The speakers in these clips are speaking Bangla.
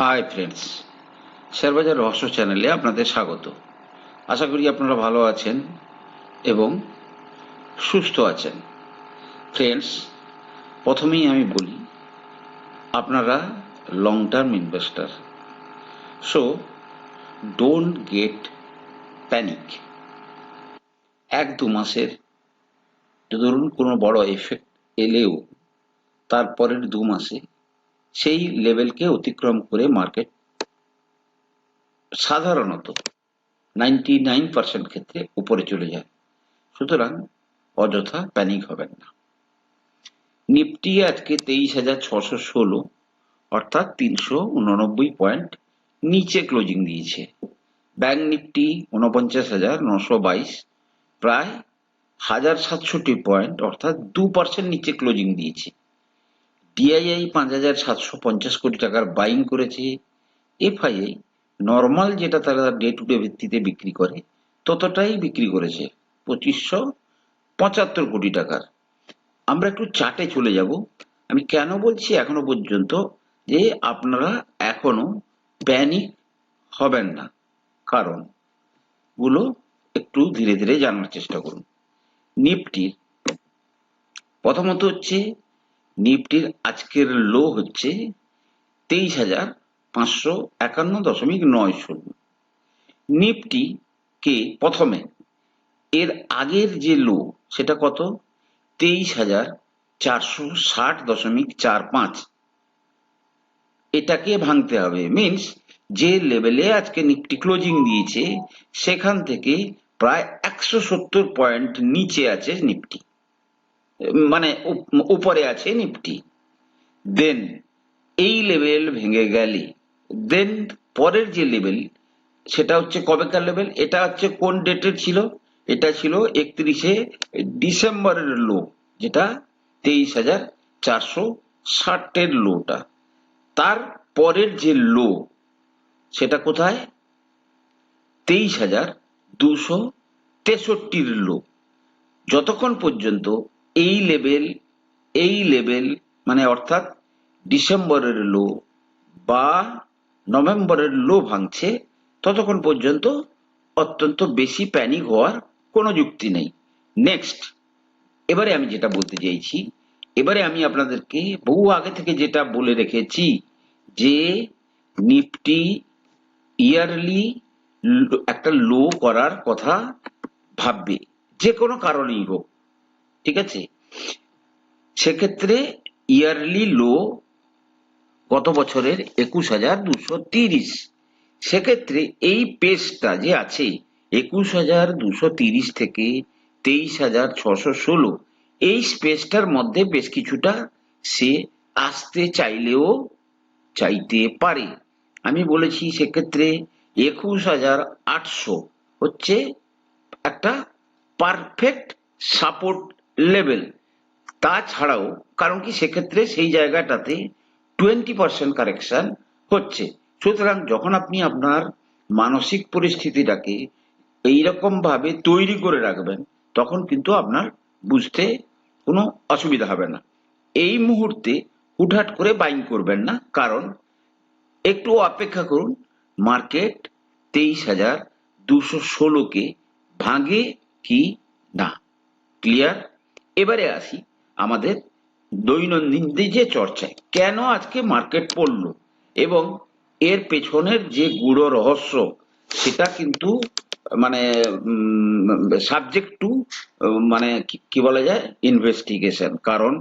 হাই ফ্রেন্ডস শেয়ারবাজার রহস্য চ্যানেলে আপনাদের স্বাগত। আশা করি আপনারা ভালো আছেন এবং সুস্থ আছেন। ফ্রেন্ডস প্রথমেই আমি বলি, আপনারা long term investor so don't get panic এক দু মাসের, ধরুন কোনো বড় এফেক্ট এলেও, তারপরের দু মাসে সেই লেভেলকে অতিক্রম করে মার্কেট সাধারণত নাইনটি নাইন পার্সেন্ট ক্ষেত্রে উপরে চলে যায়। সুতরাং অযথা প্যানিক হবেন না। নিফটি আজকে তেইশ হাজার ছশো ষোলো, অর্থাৎ তিনশো উননব্বই পয়েন্ট নিচে ক্লোজিং দিয়েছে। ব্যাংক নিফটি উনপঞ্চাশ হাজার নশো বাইশ, প্রায় হাজার সাতষট্টি পয়েন্ট, অর্থাৎ দু পার্সেন্ট নিচে ক্লোজিং দিয়েছে। ডিআইআই পাঁচ হাজার সাতশো পঞ্চাশ কোটি টাকার বাইং করেছে। এফআইআই নর্মাল যেটা তারা ডে টু ডে ভিত্তিতে বিক্রি করে, ততটাই বিক্রি করেছে পঁচিশশো পঁচাত্তর কোটি টাকার। আমরা একটু চার্টে চলে যাব। আমি কেন বলছি এখনও পর্যন্ত যে আপনারা এখনও প্যানিক হবেন না। কারণগুলো একটু ধীরে ধীরে জানার চেষ্টা করুন। নিফটির প্রথমত হচ্ছে নিফটির আজকের লো হচ্ছে তেইশ হাজার পাঁচশো একান্ন দশমিক নয় শূন্য। নিফটি কে প্রথমে, এর আগের যে লো, সেটা কত? তেইশ হাজার চারশো ষাট দশমিক চার পাঁচ। এটাকে ভাঙতে হবে। মিনস যে লেভেলে আজকে নিফটি ক্লোজিং দিয়েছে, সেখান থেকে প্রায় একশো সত্তর পয়েন্ট নিচে আছে নিফটি। মানে উপ- উপরে আছে নিফটি দেন এই লেভেল ভেঙে গেলে। দেন পরের যে লেভেল সেটা হচ্ছে কবেকার লেভেল এটা হচ্ছে কোন ডেটের ছিল? এটা ছিল একত্রিশে ডিসেম্বরের লো যেটা তেইশ হাজার চারশো ষাটের লোটা তার পরের যে লো সেটা কোথায়? তেইশ হাজার দুশো তেষট্টির লো যতক্ষণ পর্যন্ত এই লেভেল এই লেভেল মানে অর্থাৎ ডিসেম্বরের লো বা নভেম্বরের লো ভাঙছে, ততক্ষণ পর্যন্ত অত্যন্ত বেশি প্যানিক হওয়ার কোনো যুক্তি নেই। নেক্সট এবারে আমি যেটা বলতে চাইছি, এবারে আমি আপনাদেরকে বহু আগে থেকে যেটা বলে রেখেছি যে নিফটি ইয়ারলি একটা লো করার কথা ভাববে, যে কোনো কারণেই হোক। ঠিক আছে? সেক্ষেত্রে ইয়ারলি লো গত বছরের? একুশ হাজার দুশো তিরিশ। সেক্ষেত্রে এই পেজটা যে আছে, একুশ হাজার দুশো তিরিশ থেকে তেইশ হাজার ছশো ষোলো, এই স্পেসটার মধ্যে বেশ কিছুটা সে আসতে চাইলেও চাইতে পারে। আমি বলেছি সেক্ষেত্রে একুশ হাজার আটশো হচ্ছে একটা পারফেক্ট সাপোর্ট লেভেল তাছাড়াও, কারণ কি সেক্ষেত্রে সেই জায়গাটাতে টোয়েন্টি পার্সেন্ট কারেকশন হচ্ছে। সুতরাং যখন আপনি আপনার মানসিক পরিস্থিতিটাকে এইরকম ভাবে তৈরি করে রাখবেন, তখন কিন্তু আপনার বুঝতে কোনো অসুবিধা হবে না। এই মুহূর্তে হুটহাট করে বাইং করবেন না, কারণ একটু অপেক্ষা করুন মার্কেট তেইশ হাজার দুশো ষোলোকে ভাঙে কি না। ক্লিয়ার এবারে আসি আমাদের দৈনন্দিন যে চর্চায়। কেন আজকে মার্কেট পড়ল এবং এর পেছনের যে গুড় রহস্য, সেটা কিন্তু মানে সাবজেক্ট টু মানে কি- বলা যায়? ইনভেস্টিগেশন কারণ,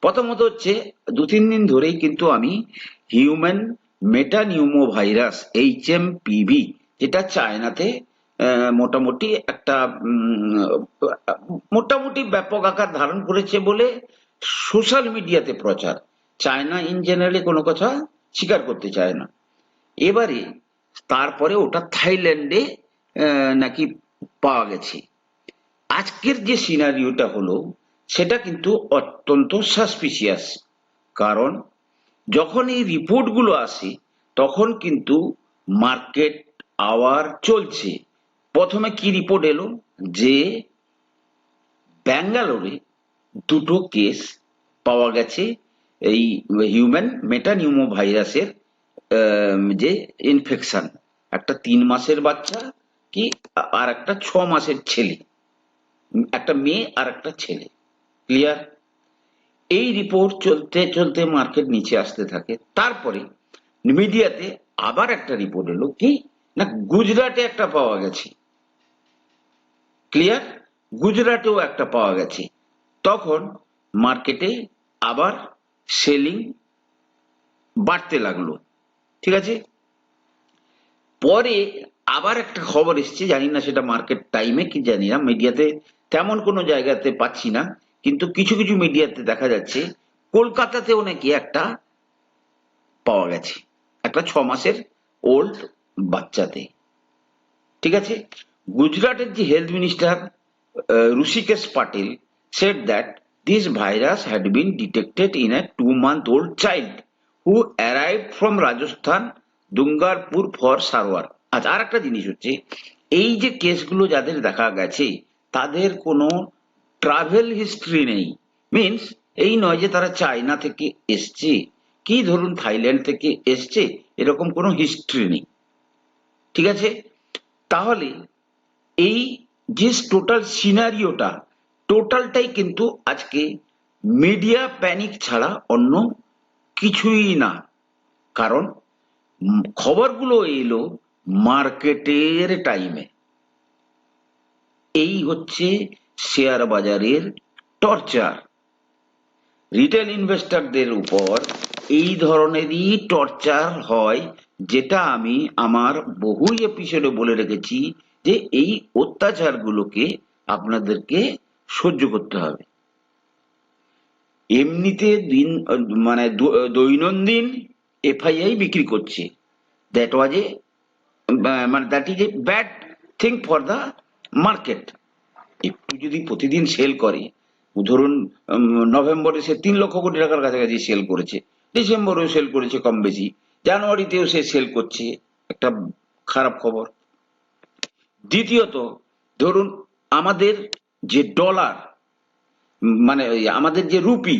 প্রথমত হচ্ছে দু তিন দিন ধরেই কিন্তু আমি human metapneumo virus H M PV যেটা চায়নাতে মোটামুটি একটা মোটামুটি ব্যাপক আকার ধারণ করেছে বলে সোশ্যাল মিডিয়াতে প্রচার। চায়না ইন জেনারেলি কোনো কথা স্বীকার করতে চায় না। এবারে তারপরে ওটা থাইল্যান্ডে নাকি পাওয়া গেছে। আজকের যে সিনারিওটা হলো, সেটা কিন্তু অত্যন্ত সাসপিসিয়াস কারণ যখন এই রিপোর্টগুলো আসে, তখন কিন্তু মার্কেট আওয়ার চলছে। প্রথমে কি রিপোর্ট এলো? যে ব্যাঙ্গালোরে দুটো কেস পাওয়া গেছে এই হিউম্যান মেটানিউমো ভাইরাসের যে ইনফেকশন একটা তিন মাসের বাচ্চা কি, আর একটা ছ মাসের ছেলে। একটা মেয়ে আর একটা ছেলে। ক্লিয়ার এই রিপোর্ট চলতে চলতে মার্কেট নিচে আসতে থাকে। তারপরে মিডিয়াতে আবার একটা রিপোর্ট এলো কি, না, গুজরাটে একটা পাওয়া গেছে। ক্লিয়ার গুজরাটেও একটা পাওয়া গেছে। তখন মার্কেটে আবার সেলিং বাড়তে লাগল। ঠিক আছে? পরে আবার একটা খবর এসছে, জানি না সেটা মার্কেট টাইমে কি জানি না মিডিয়াতে তেমন কোনো জায়গাতে পাচ্ছি না, কিন্তু কিছু কিছু মিডিয়াতে দেখা যাচ্ছে কলকাতাতেও নাকি একটা পাওয়া গেছে। একটা ছ মাসের ওল্ড বাচ্চাতে। ঠিক আছে? গুজরাটের যে health minister Rishikesh Patil said that this virus had been detected in a two month old child who arrived from Rajasthan Dungarpur for Sarwar আচ্ছা আর একটা জিনিস হচ্ছে, এই যে কেসগুলো যাদের দেখা গেছে, তাদের কোনো ট্রাভেল হিস্ট্রি নেই। মিন্স এই নয় যে তারা চায়না থেকে এসছে, কি ধরুন থাইল্যান্ড থেকে এসছে, এরকম কোনো হিস্ট্রি নেই। ঠিক আছে? তাহলে এই যে টোটাল সিনারিওটা টোটালটাই কিন্তু আজকে মিডিয়া প্যানিক ছাড়া অন্য কিছুই না। কারণ খবরগুলো এলো মার্কেটের টাইমে এই হচ্ছে শেয়ার বাজারের টর্চার রিটেল ইনভেস্টরদের উপর এই ধরনেরই টর্চার হয়, যেটা আমি আমার বহু এপিসোডে বলে রেখেছি। যে এই অত্যাচারগুলোকে আপনাদেরকে সহ্য করতে হবে। এমনিতে দিন মানে দৈনন্দিন এফআইআই বিক্রি করছে। দ্যাট ওয়াজ এ মানে that is a bad thing for the market একটু যদি প্রতিদিন সেল করে, ধরুন নভেম্বরে সে তিন লক্ষ কোটি টাকার কাছাকাছি সেল করেছে, ডিসেম্বরেও সেল করেছে কম বেশি, জানুয়ারিতেও সে সেল করছে। একটা খারাপ খবর। দ্বিতীয়ত, ধরুন আমাদের যে ডলার মানে আমাদের যে রুপি,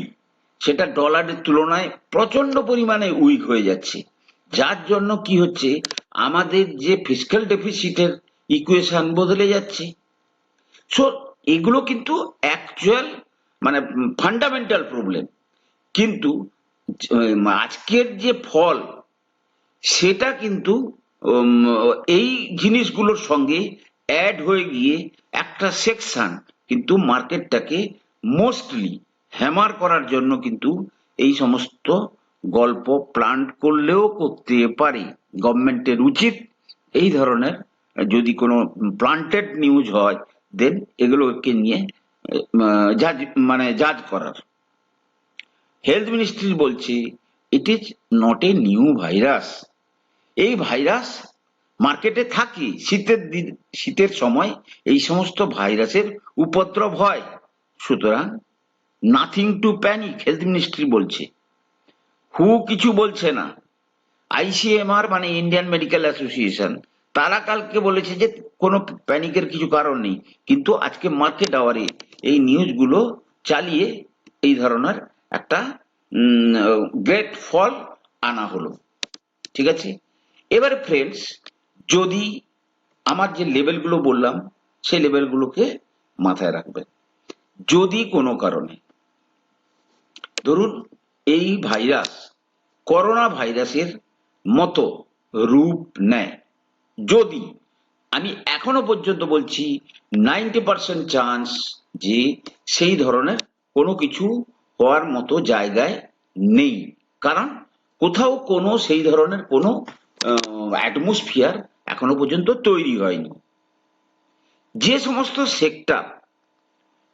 সেটা ডলারের তুলনায় প্রচণ্ড পরিমাণে উইক হয়ে যাচ্ছে। যার জন্য কি হচ্ছে, আমাদের যে ফিজিক্যাল ডেফিসিটের ইকুয়েশন বদলে যাচ্ছে। সো এগুলো কিন্তু অ্যাকচুয়াল মানে ফান্ডামেন্টাল প্রবলেম কিন্তু, আজকের যে ফল, সেটা কিন্তু এই জিনিসগুলোর সঙ্গে অ্যাড হয়ে গিয়ে একটা সেকশন কিন্তু মার্কেটটাকে মোস্টলি হ্যামার করার জন্য কিন্তু এই সমস্ত গল্প প্ল্যান করলেও করতে পারে। গভর্নমেন্টের উচিত এই ধরনের যদি কোনো প্লান্টেড নিউজ হয় দেন এগুলোকে নিয়ে জাজ মানে জাজ করার। হেলথ মিনিস্ট্রি বলছে it is not a new virus এই ভাইরাস মার্কেটে থাকি, শীতের দিন, শীতের সময় এই সমস্ত ভাইরাসের উপদ্রব হয়। সুতরাং nothing to panic health ministry বলছে। হু কিছু বলছে না। আইসিএমআর মানে ইন্ডিয়ান মেডিকেল অ্যাসোসিয়েশন তারা কালকে বলেছে যে কোনো প্যানিকের কিছু কারণ নেই। কিন্তু আজকে মার্কেট আওয়ারে এই নিউজগুলো চালিয়ে এই ধরনের একটা গ্রেট ফল আনা হলো। ঠিক আছে? এবারে ফ্রেন্ডস যদি আমার যে লেভেলগুলো বললাম, সেই লেভেলগুলোকে মাথায় রাখবেন। যদি কোনো কারণে, ধরুন এই ভাইরাস করোনা ভাইরাসের মতো রূপ নেয়, যদি আমি এখনও পর্যন্ত বলছি নাইনটি পার্সেন্ট চান্স যে সেই ধরনের কোনো কিছু হওয়ার মতো জায়গায় নেই। কারণ কোথাও কোনো সেই ধরনের কোনো অ্যাটমসফিয়ার এখনও পর্যন্ত তৈরি হয়নি। যে সমস্ত সেক্টর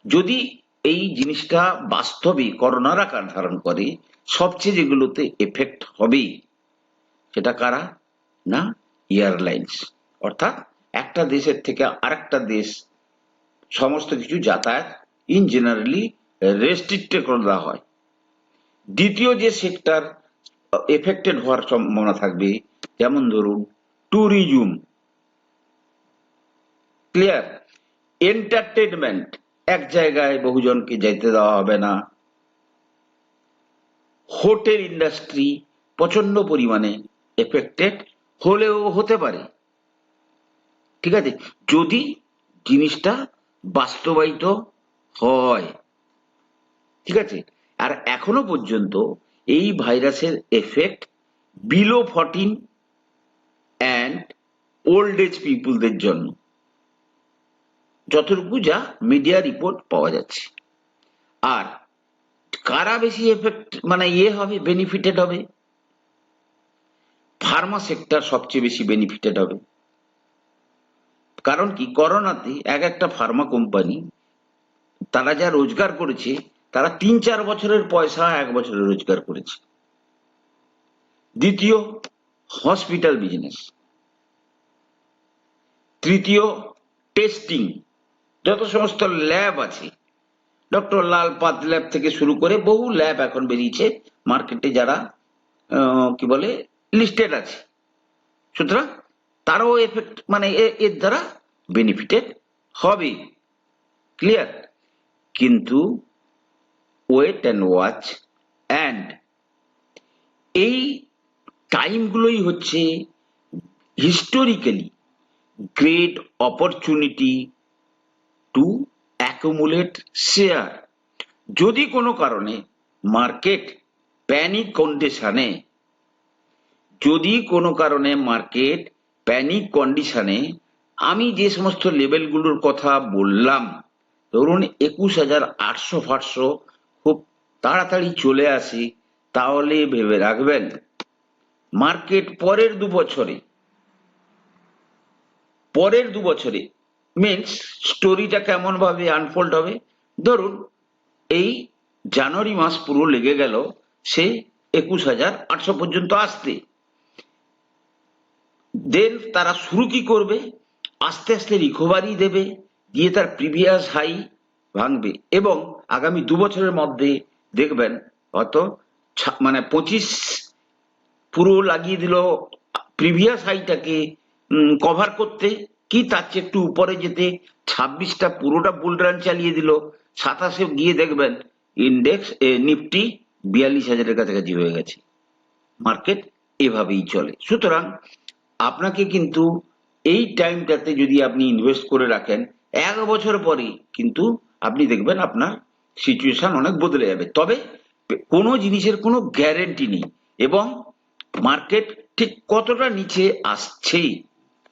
যদি এই জিনিসটা বাস্তবে করোনার আকার ধারণ করে, সবচেয়ে যেগুলোতে এফেক্ট হবে সেটা কারা? না এয়ারলাইন্স অর্থাৎ একটা দেশের থেকে আরেকটা দেশ সমস্ত কিছু যাতায়াত ইন জেনারেলি রেস্ট্রিক্টেড করে দেওয়া হয়। দ্বিতীয় যে সেক্টর এফেক্টেড হওয়ার সম্ভাবনা থাকবে যেমন ধরুন ট্যুরিজম ক্লিয়ার এন্টারটেনমেন্ট এক জায়গায় বহুজনকে যেতে দেওয়া হবে না। হোটেল ইন্ডাস্ট্রি প্রচণ্ড পরিমাণে এফেক্টেড হলেও হতে পারে। ঠিক আছে? যদি জিনিসটা বাস্তবায়িত হয়, ঠিক আছে? আর এখনও পর্যন্ত এই ভাইরাসের effect below fourteen and old age পিপুলদের জন্য। যতটুকু যা মিডিয়া রিপোর্ট পাওয়া যাচ্ছে। আর কারা বেশি এফেক্ট মানে ইয়ে হবে বেনিফিটেড হবে? ফার্মা সেক্টর সবচেয়ে বেশি বেনিফিটেড হবে। কারণ কি? করোনাতে এক একটা ফার্মা কোম্পানি তারা যা রোজগার করেছে, তারা তিন চার বছরের পয়সা এক বছরে রোজগার করেছে। দ্বিতীয় হসপিটাল বিজনেস। তৃতীয়, টেস্টিং। যত সমস্ত ল্যাব আছে, ডক্টর লাল পাত ল্যাব থেকে শুরু করে বহু ল্যাব এখন বেরিয়েছে মার্কেটে যারা কি বলে লিস্টেড আছে। সুতরাং তারও এফেক্ট মানে এর দ্বারা বেনিফিটেড হবে। ক্লিয়ার কিন্তু ওয়েট অ্যান্ড ওয়াচ অ্যান্ড এই টাইমগুলোই হচ্ছে historically great opportunity to accumulate share যদি কোনো কারণে মার্কেট প্যানিক কন্ডিশনে যদি কোনো কারণে মার্কেট প্যানিক কন্ডিশনে আমি যে সমস্ত লেভেলগুলোর কথা বললাম, ধরুন একুশ হাজার আটশো ফাটশো খুব তাড়াতাড়ি চলে আসে, তাহলে ভেবে রাখবেন মার্কেট পরের দু বছরে, পরের দু বছরে মিনস স্টোরিটা কেমন ভাবে আনফোল্ড হবে? ধরুন, এই জানুয়ারি মাস পুরো লেগে গেল, সে একুশ হাজার আটশো পর্যন্ত আসতে। দেন তারা শুরু কি করবে? আস্তে আস্তে রিকভারি দেবে দিয়ে তার প্রিভিয়াস হাই ভাঙবে। এবং আগামী দু বছরের মধ্যে দেখবেন, হয়তো মানে পঁচিশ পুরো লাগিয়ে দিল প্রিভিয়াস হাইটাকে কভার করতে। কি তার চেয়ে একটু উপরে যেতে? ছাব্বিশটা পুরোটা বুল রান চালিয়ে দিল। সাতাশে গিয়ে দেখবেন ইন্ডেক্স নিফটি বিয়াল্লিশ হাজারের কাছাকাছি হয়ে গেছে। মার্কেট এভাবেই চলে। সুতরাং আপনাকে কিন্তু এই টাইমটাতে যদি আপনি ইনভেস্ট করে রাখেন, এক বছর পরে কিন্তু আপনি দেখবেন আপনার সিচুয়েশন অনেক বদলে যাবে। তবে কোনো জিনিসের কোনো গ্যারেন্টি নেই। এবং মার্কেট ঠিক কতটা নিচে আসছে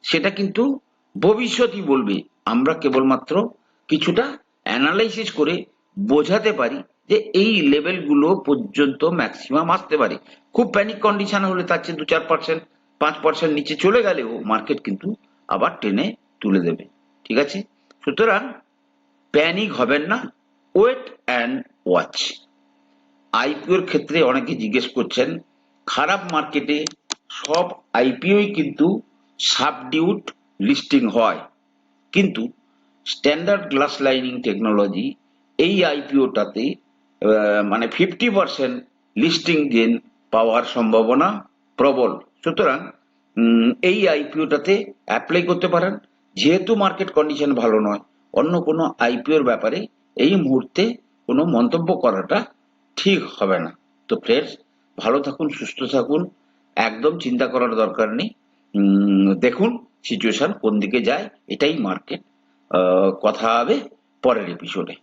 সেটা কিন্তু ভবিষ্যতই বলবে। আমরা কেবলমাত্র কিছুটা অ্যানালাইসিস করে বোঝাতে পারি যে এই লেভেলগুলো পর্যন্ত ম্যাক্সিমাম আসতে পারে। খুব প্যানিক কন্ডিশন হলে তার চেয়ে দু চার পার্সেন্ট পাঁচ পার্সেন্ট নিচে চলে গেলেও মার্কেট কিন্তু আবার টেনে তুলে দেবে। ঠিক আছে? সুতরাং প্যানিক হবেন না। ওয়েট অ্যান্ড ওয়াচ আইপিওর ক্ষেত্রে অনেকে জিজ্ঞেস করছেন খারাপ মার্কেটে সব আইপিওই কিন্তু সাবডিউট লিস্টিং হয়। কিন্তু স্ট্যান্ডার্ড গ্লাস লাইনিং টেকনোলজি এই আইপিওটাতে মানে ফিফটি পার্সেন্ট লিস্টিং গেন পাওয়ার সম্ভাবনা প্রবল। সুতরাং এই আইপিওটাতে অ্যাপ্লাই করতে পারেন। যেহেতু মার্কেট কন্ডিশন ভালো নয়, অন্য কোনো আইপিওর ব্যাপারে এই মুহূর্তে কোনো মন্তব্য করাটা ঠিক হবে না। তো ফ্রেন্ডস ভালো থাকুন, সুস্থ থাকুন। একদম চিন্তা করার দরকার নেই। দেখুন সিচুয়েশন কোন দিকে যায়, এটাই মার্কেট কথা হবে পরের এপিসোডে